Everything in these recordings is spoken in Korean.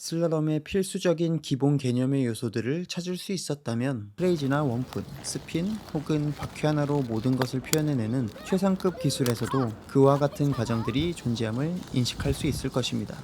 슬러럼의 필수적인 기본 개념의 요소들을 찾을 수 있었다면 프레이즈나 원풋, 스핀 혹은 바퀴 하나로 모든 것을 표현해내는 최상급 기술에서도 그와 같은 과정들이 존재함을 인식할 수 있을 것입니다.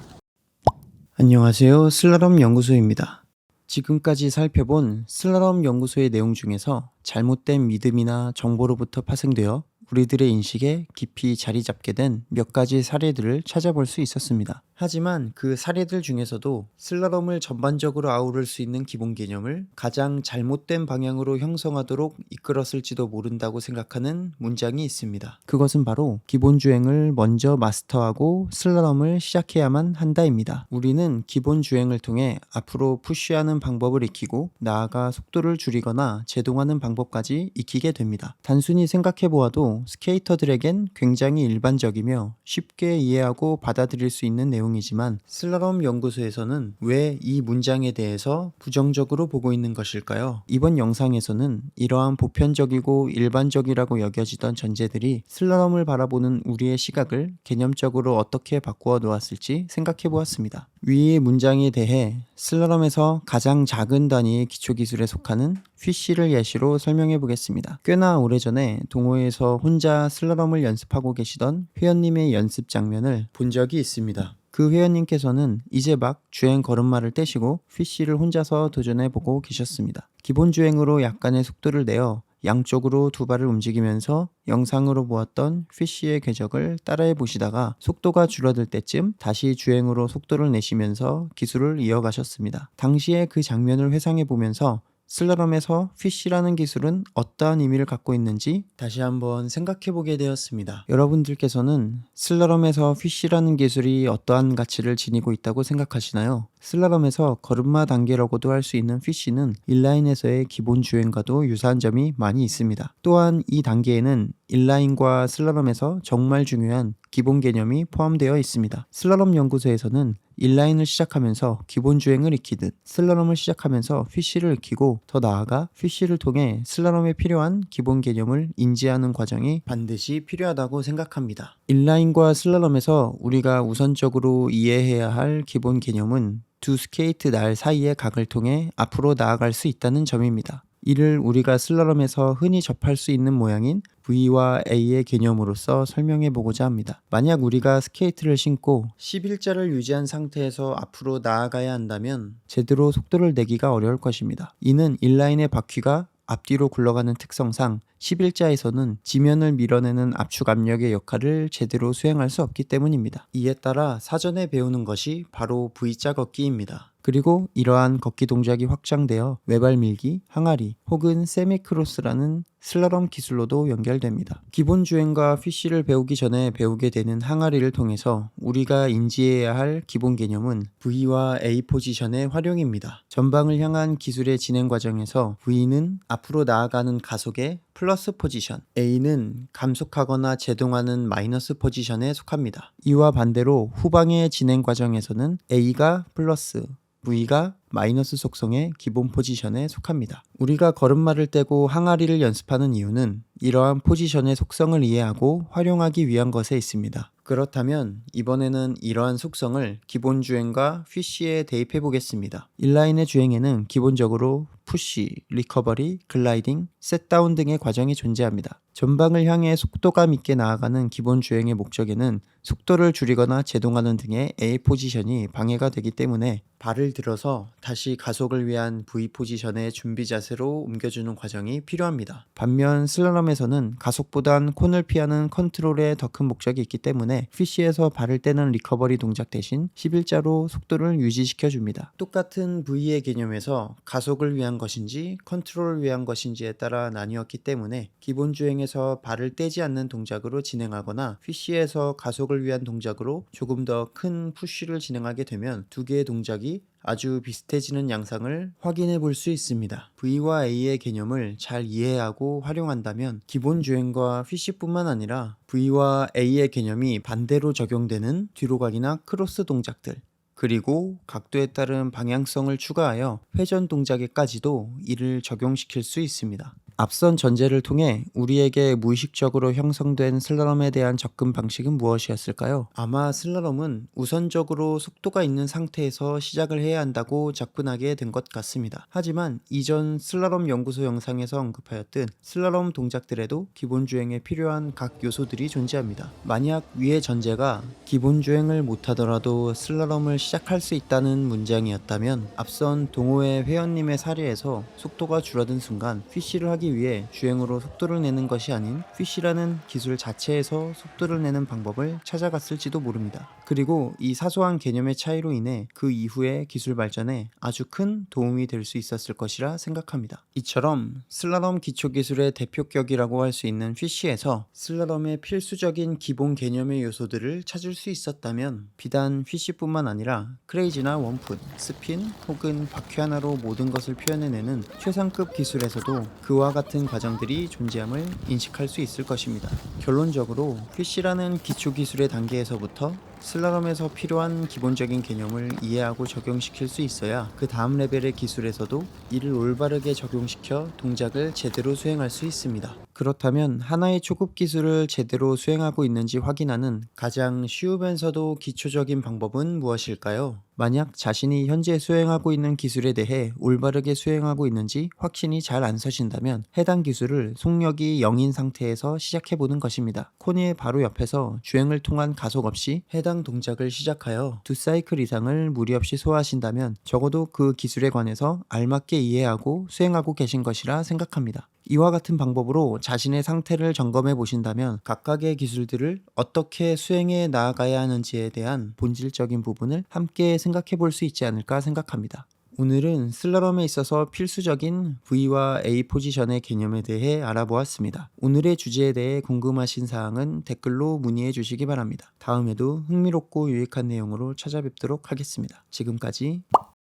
안녕하세요. 슬러럼 연구소입니다. 지금까지 살펴본 슬러럼 연구소의 내용 중에서 잘못된 믿음이나 정보로부터 파생되어 우리들의 인식에 깊이 자리 잡게 된 몇 가지 사례들을 찾아볼 수 있었습니다. 하지만 그 사례들 중에서도 슬러럼을 전반적으로 아우를 수 있는 기본 개념을 가장 잘못된 방향으로 형성하도록 이끌었을지도 모른다고 생각하는 문장이 있습니다. 그것은 바로 기본 주행을 먼저 마스터하고 슬러럼을 시작해야만 한다입니다. 우리는 기본 주행을 통해 앞으로 푸쉬하는 방법을 익히고 나아가 속도를 줄이거나 제동하는 방법까지 익히게 됩니다. 단순히 생각해 보아도 스케이터들에겐 굉장히 일반적이며 쉽게 이해하고 받아들일 수 있는 내용이지만 슬러럼 연구소에서는 왜 이 문장에 대해서 부정적으로 보고 있는 것일까요? 이번 영상에서는 이러한 보편적이고 일반적이라고 여겨지던 전제들이 슬러럼을 바라보는 우리의 시각을 개념적으로 어떻게 바꾸어 놓았을지 생각해 보았습니다. 위의 문장에 대해 슬러럼에서 가장 작은 단위의 기초기술에 속하는 휘씨를 예시로 설명해 보겠습니다. 꽤나 오래전에 동호회에서 혼자 슬러럼을 연습하고 계시던 회원님의 연습 장면을 본 적이 있습니다. 그 회원님께서는 이제 막 주행 걸음마를 떼시고 휘씨를 혼자서 도전해 보고 계셨습니다. 기본 주행으로 약간의 속도를 내어 양쪽으로 두 발을 움직이면서 영상으로 보았던 피쉬의 궤적을 따라해 보시다가 속도가 줄어들 때쯤 다시 주행으로 속도를 내시면서 기술을 이어가셨습니다. 당시에 그 장면을 회상해 보면서 슬러럼에서 피쉬라는 기술은 어떠한 의미를 갖고 있는지 다시 한번 생각해 보게 되었습니다. 여러분들께서는 슬러럼에서 피쉬라는 기술이 어떠한 가치를 지니고 있다고 생각하시나요? 슬러럼에서 걸음마 단계라고도 할 수 있는 피쉬는 인라인에서의 기본 주행과도 유사한 점이 많이 있습니다. 또한 이 단계에는 인라인과 슬러럼에서 정말 중요한 기본 개념이 포함되어 있습니다. 슬러럼 연구소에서는 인라인을 시작하면서 기본 주행을 익히듯 슬러럼을 시작하면서 휘쉬를 익히고 더 나아가 휘쉬를 통해 슬러럼에 필요한 기본 개념을 인지하는 과정이 반드시 필요하다고 생각합니다. 인라인과 슬러럼에서 우리가 우선적으로 이해해야 할 기본 개념은 두 스케이트 날 사이의 각을 통해 앞으로 나아갈 수 있다는 점입니다. 이를 우리가 슬러럼에서 흔히 접할 수 있는 모양인 V와 A의 개념으로서 설명해 보고자 합니다. 만약 우리가 스케이트를 신고 11자를 유지한 상태에서 앞으로 나아가야 한다면 제대로 속도를 내기가 어려울 것입니다. 이는 인라인의 바퀴가 앞뒤로 굴러가는 특성상 11자에서는 지면을 밀어내는 압축 압력의 역할을 제대로 수행할 수 없기 때문입니다. 이에 따라 사전에 배우는 것이 바로 V자 걷기입니다. 그리고 이러한 걷기 동작이 확장되어 외발 밀기, 항아리 혹은 세미크로스라는 슬러럼 기술로도 연결됩니다. 기본 주행과 피쉬를 배우기 전에 배우게 되는 항아리를 통해서 우리가 인지해야 할 기본 개념은 V와 A 포지션의 활용입니다. 전방을 향한 기술의 진행 과정에서 V는 앞으로 나아가는 가속의 플러스 포지션, A는 감속하거나 제동하는 마이너스 포지션에 속합니다. 이와 반대로 후방의 진행 과정에서는 A가 플러스, V가 마이너스 속성의 기본 포지션에 속합니다. 우리가 걸음마를 떼고 항아리를 연습하는 이유는 이러한 포지션의 속성을 이해하고 활용하기 위한 것에 있습니다. 그렇다면 이번에는 이러한 속성을 기본 주행과 휘쉬에 대입해 보겠습니다. 인라인의 주행에는 기본적으로 푸시, 리커버리, 글라이딩, 셋다운 등의 과정이 존재합니다. 전방을 향해 속도감 있게 나아가는 기본 주행의 목적에는 속도를 줄이거나 제동하는 등의 A 포지션이 방해가 되기 때문에 발을 들어서 다시 가속을 위한 V 포지션의 준비 자세로 옮겨주는 과정이 필요합니다. 반면 슬러럼 에서는 가속보단 콘을 피하는 컨트롤에 더 큰 목적이 있기 때문에 피쉬에서 발을 떼는 리커버리 동작 대신 11자로 속도를 유지시켜 줍니다. 똑같은 V의 개념에서 가속을 위한 것인지 컨트롤을 위한 것인지에 따라 나뉘었기 때문에 기본 주행에서 발을 떼지 않는 동작으로 진행하거나 피쉬에서 가속을 위한 동작으로 조금 더 큰 푸쉬를 진행하게 되면 두 개의 동작이 아주 비슷해지는 양상을 확인해 볼 수 있습니다. V와 A의 개념을 잘 이해하고 활용한다면 기본 주행과 휘시뿐만 아니라 V와 A의 개념이 반대로 적용되는 뒤로 가기나 크로스 동작들 그리고 각도에 따른 방향성을 추가하여 회전 동작에까지도 이를 적용시킬 수 있습니다. 앞선 전제를 통해 우리에게 무의식적으로 형성된 슬러럼에 대한 접근 방식은 무엇이었을까요? 아마 슬러럼은 우선적으로 속도가 있는 상태에서 시작을 해야 한다고 접근하게 된 것 같습니다. 하지만 이전 슬러럼 연구소 영상에서 언급하였듯 슬러럼 동작들에도 기본 주행에 필요한 각 요소들이 존재합니다. 만약 위의 전제가 기본 주행을 못하더라도 슬러럼을 시작할 수 있다는 문장이었다면 앞선 동호회 회원님의 사례에서 속도가 줄어든 순간 휘시를 하기 위해 주행으로 속도를 내는 것이 아닌 휘시라는 기술 자체에서 속도를 내는 방법을 찾아갔을지도 모릅니다. 그리고 이 사소한 개념의 차이로 인해 그 이후의 기술 발전에 아주 큰 도움이 될 수 있었을 것이라 생각합니다. 이처럼 슬라럼 기초 기술의 대표격이라고 할 수 있는 휘시에서 슬라럼의 필수적인 기본 개념의 요소들을 찾을 수 있었다면 비단 휘시뿐만 아니라 크레이지나 원풋, 스핀 혹은 바퀴 하나로 모든 것을 표현해내는 최상급 기술에서도 그와 같은 과정들이 존재함을 인식할 수 있을 것입니다. 결론적으로 휘시라는 기초 기술의 단계에서부터 슬라럼에서 필요한 기본적인 개념을 이해하고 적용시킬 수 있어야 그 다음 레벨의 기술에서도 이를 올바르게 적용시켜 동작을 제대로 수행할 수 있습니다. 그렇다면 하나의 초급 기술을 제대로 수행하고 있는지 확인하는 가장 쉬우면서도 기초적인 방법은 무엇일까요? 만약 자신이 현재 수행하고 있는 기술에 대해 올바르게 수행하고 있는지 확신이 잘 안 서신다면 해당 기술을 속력이 0인 상태에서 시작해보는 것입니다. 코니의 바로 옆에서 주행을 통한 가속 없이 해당 동작을 시작하여 두 사이클 이상을 무리 없이 소화하신다면 적어도 그 기술에 관해서 알맞게 이해하고 수행하고 계신 것이라 생각합니다. 이와 같은 방법으로 자신의 상태를 점검해 보신다면 각각의 기술들을 어떻게 수행해 나아가야 하는지에 대한 본질적인 부분을 함께 생각해 볼 수 있지 않을까 생각합니다. 오늘은 슬러럼에 있어서 필수적인 V와 A 포지션의 개념에 대해 알아보았습니다. 오늘의 주제에 대해 궁금하신 사항은 댓글로 문의해 주시기 바랍니다. 다음에도 흥미롭고 유익한 내용으로 찾아뵙도록 하겠습니다. 지금까지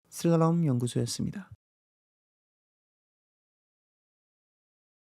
슬러럼 연구소였습니다.